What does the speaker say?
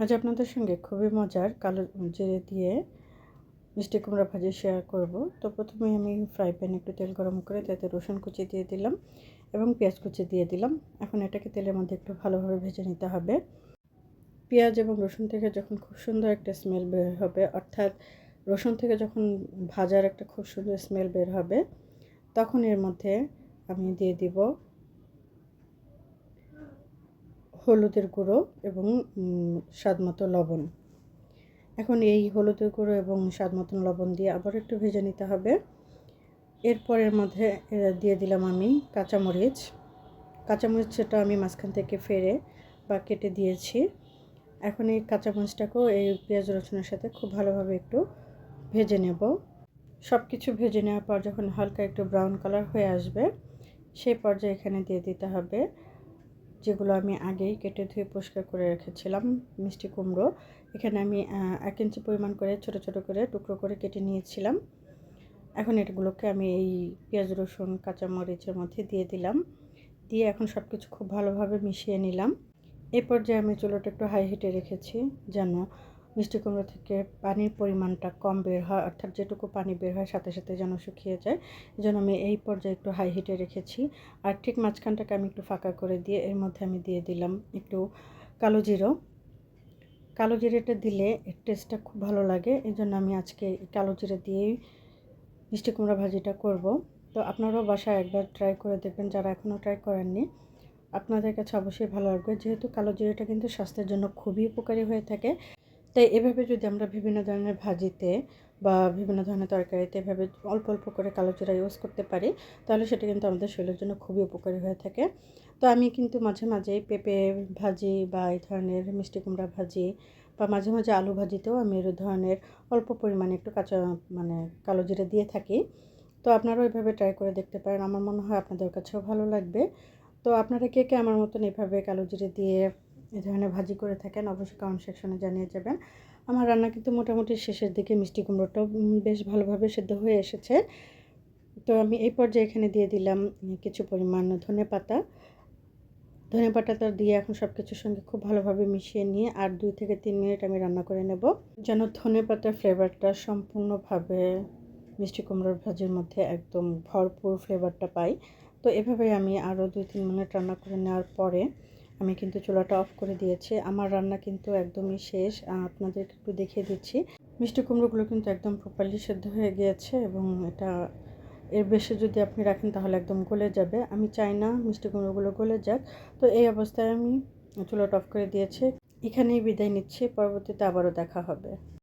আজ আপনাদের সঙ্গে খুবই মজার কালো জিরে দিয়ে মিষ্টি কুমড়া ভাজি শেয়ার করব। তো প্রথমে আমি ফ্রাই প্যানে একটু তেল গরম করে তাতে রসুন কুচি দিয়ে দিলাম এবং পেঁয়াজ কুচি দিয়ে দিলাম। এখন এটাকে তেলের মধ্যে একটু ভালোভাবে ভেজে নিতে হবে। পেঁয়াজ এবং রসুন থেকে যখন খুব সুন্দর একটা স্মেল বের হবে, অর্থাৎ রসুন থেকে যখন ভাজার একটা খুব সুন্দর স্মেল বের হবে, তখন এর মধ্যে আমি দিয়ে দিব হলুদের গুঁড়ো এবং স্বাদ মতো লবণ। এখন এই হলুদের গুঁড়ো এবং স্বাদ মতন লবণ দিয়ে আবার একটু ভেজে নিতে হবে। এরপরের মধ্যে দিয়ে দিলাম আমি কাঁচামরিচ। কাঁচামরিচটা আমি মাঝখান থেকে ফেরে বা কেটে দিয়েছি। এখন এই কাঁচামরিচটাকেও এই পেঁয়াজ, রসুনের সাথে খুব ভালোভাবে একটু ভেজে নেব। সব কিছু ভেজে নেওয়ার পর যখন হালকা একটু ব্রাউন কালার হয়ে আসবে, সেই পর্যায়ে এখানে দিয়ে দিতে হবে যেগুলো আমি আগেই কেটে ধুয়ে পরিষ্কার করে রেখেছিলাম, মিষ্টি কুমড়ো। এখানে আমি এক ইঞ্চি পরিমাণ করে ছোট ছোট করে টুকরো করে কেটে নিয়েছিলাম। এখন এগুলোকে আমি এই পেঁয়াজ, রসুন, কাঁচামরিচের মধ্যে দিয়ে দিলাম। দিয়ে এখন সব কিছু খুব ভালোভাবে মিশিয়ে নিলাম। এরপর যে আমি চুলোটা একটু হাই হিটে রেখেছি, যেন মিষ্টি কুমড়ো থেকে পানির পরিমাণটা কম বের হয়, অর্থাৎ যেটুকু পানি বের হয় সাথে সাথে যেন শুকিয়ে যায়। জন্য আমি এই পর্যায়ে একটু হাই হিটে রেখেছি। আর ঠিক মাঝখানটাকে আমি একটু ফাঁকা করে দিয়ে এর মধ্যে আমি দিয়ে দিলাম একটু কালো জিরো। কালো জিরেটা দিলে টেস্টটা খুব ভালো লাগে। এই জন্য আমি আজকে কালো জিরে দিয়েই মিষ্টি কুমড়া ভাজিটা করব। তো আপনারাও বাসায় একবার ট্রাই করে দেখবেন, যারা এখনও ট্রাই করেননি, আপনাদের কাছে অবশ্যই ভালো লাগবে। যেহেতু কালো জিরেটা কিন্তু স্বাস্থ্যের জন্য খুবই উপকারী হয়ে থাকে। তাই এভাবে যদি আমরা বিভিন্ন ধরনের ভাজিতে বা বিভিন্ন ধরনের তরকারিতে এভাবে অল্প অল্প করে কালো জিরা ইউজ করতে পারি, তাহলে সেটা কিন্তু আমাদের শরীরের জন্য খুবই উপকারী হয়ে থাকে। তো আমি কিন্তু মাঝে মাঝে পেঁপে ভাজি বা এই ধরনের মিষ্টি কুমড়া ভাজি বা মাঝে মাঝে আলু ভাজিতেও আমি এর ধরনের অল্প পরিমাণে একটু কাঁচা মানে কালো জিরা দিয়ে থাকি। তো আপনারাও এভাবে ট্রাই করে দেখতে পারেন। আমার মনে হয় আপনাদের কাছেও ভালো লাগবে। তো আপনারা কে কে আমার মতন এভাবে কালো জিরে দিয়ে এ ধরনের ভাজি করে থাকেন, অবশ্যই কমেন্ট সেকশনে জানিয়ে যাবেন। আমার রান্না কিন্তু মোটামুটি শেষের দিকে মিষ্টি কুমড়োটাও বেশ ভালোভাবে সেদ্ধ হয়ে এসেছে। তো আমি এই পর্যায়ে এখানে দিয়ে দিলাম কিছু পরিমাণ ধনে পাতা। ধনে পাতাটা দিয়ে এখন সব কিছুর সঙ্গে খুব ভালোভাবে মিশিয়ে নিয়ে আর দুই থেকে তিন মিনিট আমি রান্না করে নেব। যেন ধনে পাতার ফ্লেভারটা সম্পূর্ণভাবে মিষ্টি কুমড়োর ভাজির মধ্যে একদম ভরপুর ফ্লেভারটা পাই। তো এভাবে আমি আরও দুই তিন মিনিট রান্না করে নেওয়ার পরে আমি কিন্তু চুলাটা অফ করে দিয়েছি। আমার রান্না কিন্তু একদমই শেষ। আপনাদের একটু দেখিয়ে দিচ্ছি। মিষ্টি কুমড়োগুলো কিন্তু একদম প্রপারলি সেদ্ধ হয়ে গিয়েছে এবং এটা এর বেশি যদি আপনি রাখেন তাহলে একদম গলে যাবে। আমি চাই না মিষ্টি কুমড়োগুলো গলে যাক। তো এই অবস্থায় আমি চুলাটা অফ করে দিয়েছি। এখানেই বিদায় নিচ্ছি। পরবর্তীতে আবারও দেখা হবে।